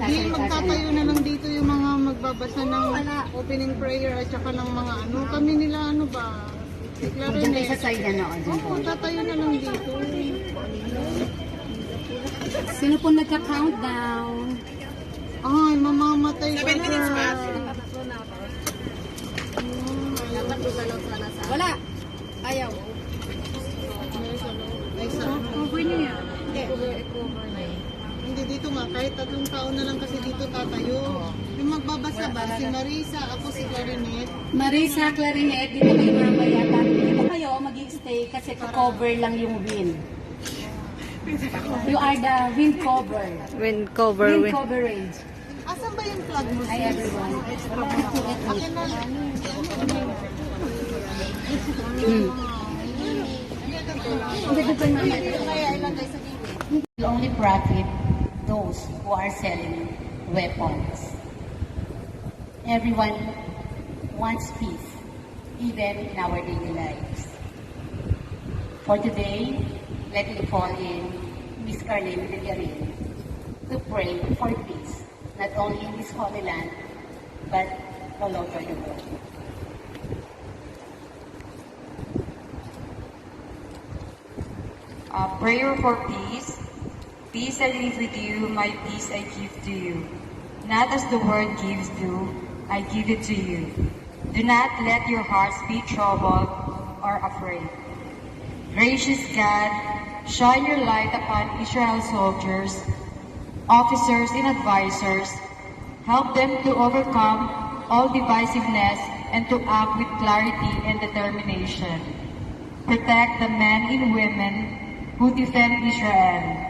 Di magtatayo na lang dito yung mga magbabasa ng opening prayer at saka ng mga ano. Kami nila ano ba? Kayo na sa side ano, Oo, tatayo na lang dito. Sino po nagka-countdown? Ay, mamamatay ka. 7 minutes pa. Wala. Ayaw. Ay, sa Cover niyo yan. Hindi dito nga, kahit tatlong taon na lang kasi dito tatayo. Yung magbabasa ba, si Marisa, ako si Clarinet. Marisa Clarinet, dito kayo mamaya. Dito kayo mag-stay kasi cover lang yung wind. You are the wind cover. Wind cover. Wind Wind. coverage. Asan ba yung plug mo? Hi everyone. Akin na lang. Hindi ko pa naman. will only profit those who are selling weapons. Everyone wants peace, even in our daily lives. For today, let me call in Miss Carlene Villarin to pray for peace, not only in this holy land, but all over the world. A prayer for peace. Peace I leave with you, my peace I give to you. Not as the world gives you, I give it to you. Do not let your hearts be troubled or afraid. Gracious God, shine your light upon Israel's soldiers, officers, and advisors. Help them to overcome all divisiveness and to act with clarity and determination. Protect the men and women who defend Israel.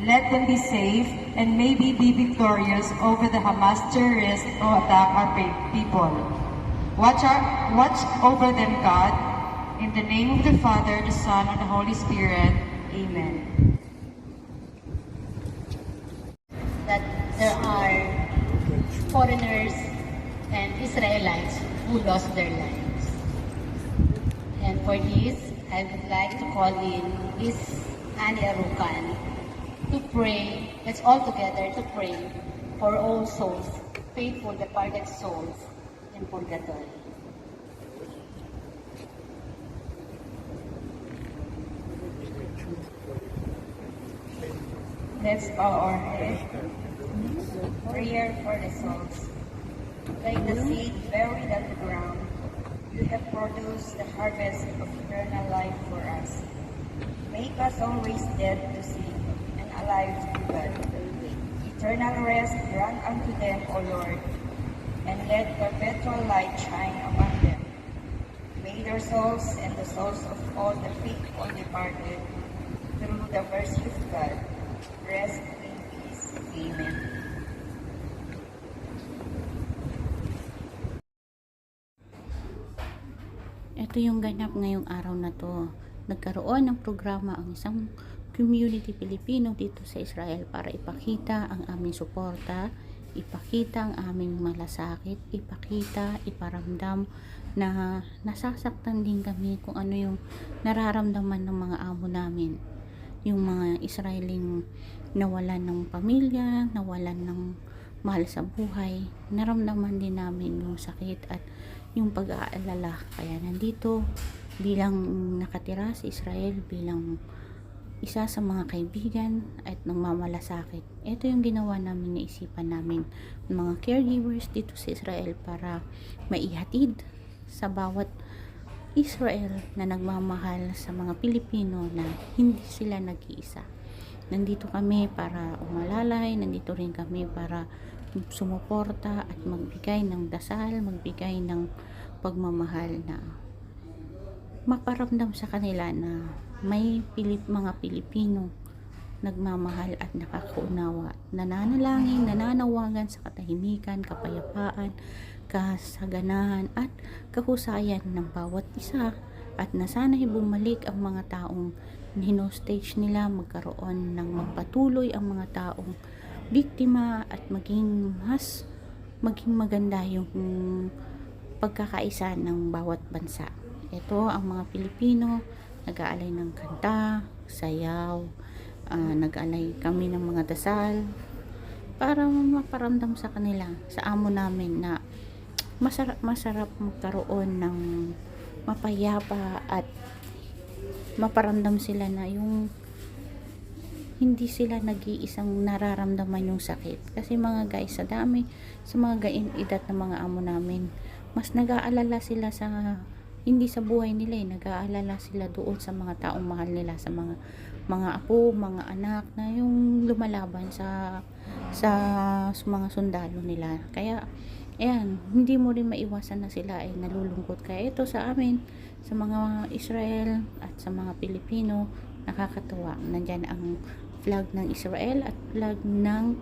Let them be safe and maybe be victorious over the Hamas terrorists who attack our people. Watch, our, watch over them, God. In the name of the Father, the Son, and the Holy Spirit. Amen. that there are foreigners and Israelites who lost their lives. And for this, I would like to call in Miss Annie Arucan to pray, let's all together to pray for all souls, faithful departed souls in purgatory. Let's bow our. Prayer for the souls. Like the seed buried underground, you have produced the harvest of eternal life for us. Make us always dead to sin to God. Eternal rest grant unto them, O Lord, and let perpetual light shine among them. May their souls and the souls of all the faithful departed, through the mercy of God, rest in peace. Amen. Ito yung ganap ngayong araw na to. Nagkaroon ng programa ang isang community Pilipino dito sa Israel para ipakita ang aming suporta, ipakita ang aming malasakit, ipakita, iparamdam na nasasaktan din kami kung ano yung nararamdaman ng mga amo namin. Yung mga Israeling nawalan ng pamilya, nawalan ng mahal sa buhay, naramdaman din namin yung sakit at yung pag-aalala. Kaya nandito bilang nakatira sa Israel, bilang isa sa mga kaibigan at nagmamalasakit. Ito yung ginawa namin, naisipan namin mga caregivers dito sa Israel para maihatid sa bawat Israel na nagmamahal sa mga Pilipino na hindi sila nag-iisa. Nandito kami para umalalay, nandito rin kami para sumuporta at magbigay ng dasal, magbigay ng pagmamahal na maparamdam sa kanila na may Pilip, mga Pilipino nagmamahal at nakakaunawa, nananalangin, nananawagan sa katahimikan, kapayapaan, kasaganahan at kahusayan ng bawat isa at na sana'y bumalik ang mga taong hinostage nila magkaroon ng magpatuloy ang mga taong biktima at maging mas maging maganda yung pagkakaisa ng bawat bansa. Ito ang mga Pilipino nag-aalay ng kanta, sayaw, ah, nag-alay kami ng mga dasal para maparamdam sa kanila, sa amo namin na masarap, masarap magkaroon ng mapayapa at maparamdam sila na yung hindi sila nag-iisang nararamdaman yung sakit. Kasi mga guys, sa dami, sa mga gain edad ng mga amo namin, mas nag-aalala sila sa, hindi sa buhay nila eh, nag-aalala sila doon sa mga taong mahal nila, sa mga mga apo, mga anak na yung lumalaban sa sa, sa mga sundalo nila. Kaya, ayan, hindi mo rin maiwasan na sila ay nalulungkot. Kaya ito sa amin, sa mga Israel at sa mga Pilipino, nakakatuwa. Nandyan ang flag ng Israel at flag ng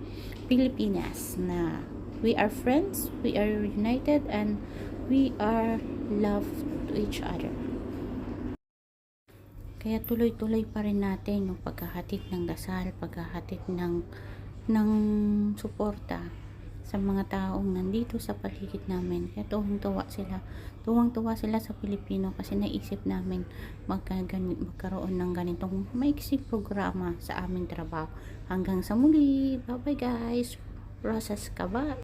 Pilipinas na we are friends, we are united, and we are love to each other. Kaya tuloy-tuloy pa rin natin yung paghahatid ng dasal, paghahatid ng ng suporta sa mga taong nandito sa paligid namin. Kaya tuwang-tuwa sila. Tuwang-tuwa sila sa Pilipino kasi naisip namin magkagani, magkaroon ng ganitong maiksing programa sa aming trabaho. Hanggang sa muli. Bye-bye guys. Rosas Kaba.